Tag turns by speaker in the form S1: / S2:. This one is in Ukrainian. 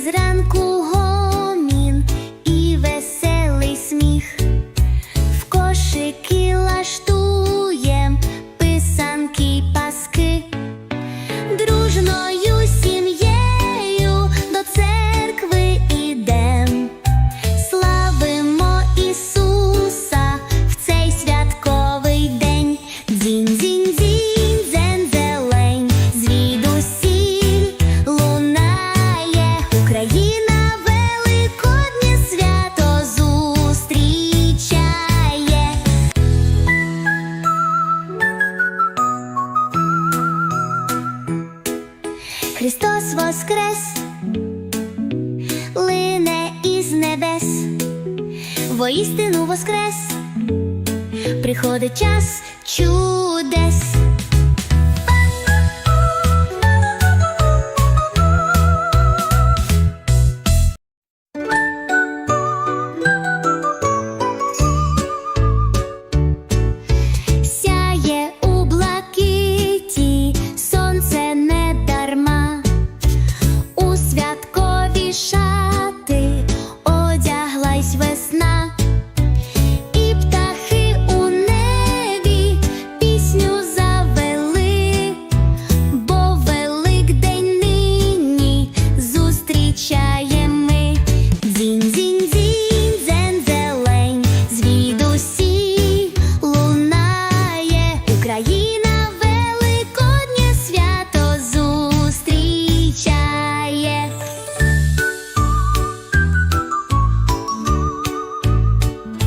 S1: зранку. Україна великоднє свято зустрічає. Христос воскрес, лине із небес, воістину воскрес, приходить час чути.